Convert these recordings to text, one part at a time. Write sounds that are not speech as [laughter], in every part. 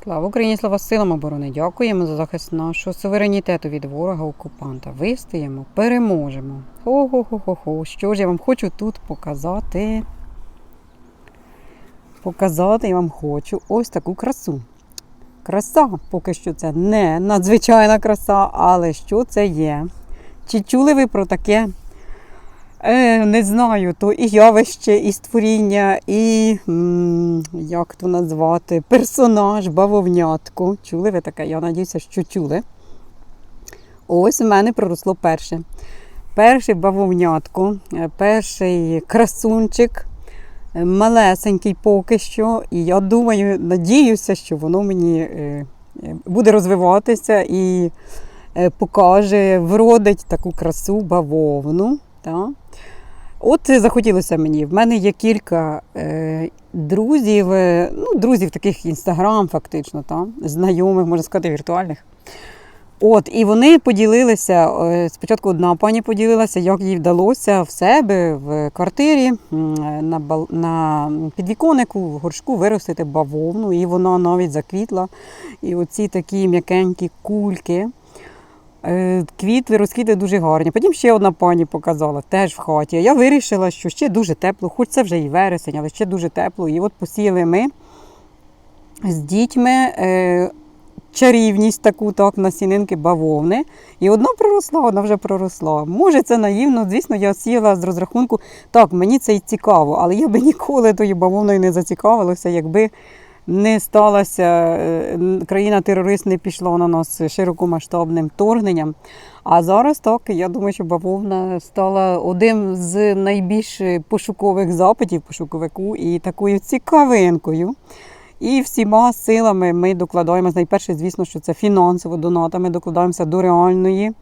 Слава Україні, слава силам оборони! Дякуємо за захист нашого суверенітету від ворога окупанта. Вистоїмо, переможемо. Хо-хо-хо-хо-хо. Що ж я вам хочу тут показати? Показати я вам хочу ось таку красу. Краса, поки що це не надзвичайна краса, але що це є? Чи чули ви про таке? Е, не знаю, то і явище, і створіння, і м, як то назвати, персонаж, бавовнятко. Чули ви таке? Я надіюся, що чули. Ось у мене проросло перше. Перший бавовнятко, е, перший красунчик, е, малесенький поки що. І я думаю, надіюся, що воно мені е, буде розвиватися і покаже, вродить таку красу бавовну. Та? От захотілося мені. В мене є кілька е, друзів, е, ну, друзів таких інстаграм, фактично, та, знайомих, можна сказати, віртуальних. От, і вони поділилися. е, Спочатку одна пані поділилася, як їй вдалося в себе в квартирі на, на підвіконнику, в горшку виростити бавовну, і вона навіть заквітла. І оці такі м'якенькі кульки. Е, Квітли, розквіти дуже гарні. Потім ще одна пані показала, теж в хаті. Я вирішила, що ще дуже тепло, хоч це вже і вересень, але ще дуже тепло. І от посіяли ми з дітьми е, чарівність таку, так, насінинки бавовни. І одна проросла, одна вже проросла. Може, це наївно, звісно, я сіяла з розрахунку. Так, мені це і цікаво, але я би [laughs] ніколи тою бавовною не зацікавилася, якби не сталася, е, країна-терорист не пішла на нас широкомасштабним вторгненням. А зараз так, я думаю, що бавовна стала одним з найбільш пошукових запитів пошуковику і такою цікавинкою. І всіма силами ми докладаємося. Найперше, звісно, що це фінансово донатами докладаємося до реальної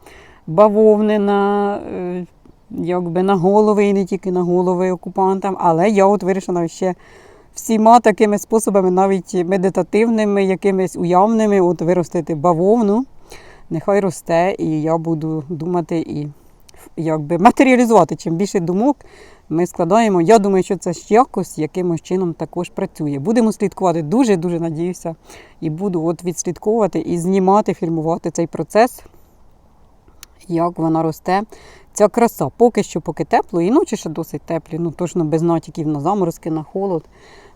бавовни на, е, якби на голови і не тільки на голови окупантам. Але я от вирішила ще всіма такими способами, навіть медитативними, якимись уявними, от виростити бавовну. Нехай росте, і я буду думати і якби матеріалізувати. Чим більше думок ми складаємо. Я думаю, що це ж якось якимось чином також працює. Будемо слідкувати. Дуже дуже надіюся, і буду от відслідковувати і знімати, фільмувати цей процес, як вона росте. Ця краса поки що, поки тепло, і ночі ще досить теплі, ну точно без натяків на заморозки, на холод.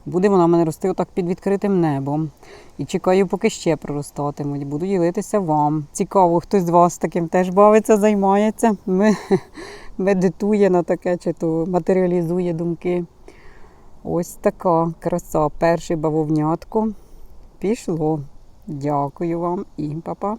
Буде вона в мене рости отак під відкритим небом. І чекаю, поки ще проростатимуть. Буду ділитися вам. Цікаво, хтось з вас таким теж бавиться, займається. [laughs] Медитує на таке, чи то матеріалізує думки. Ось така краса. Перший бавовнятко. Пішло. Дякую вам і па-па.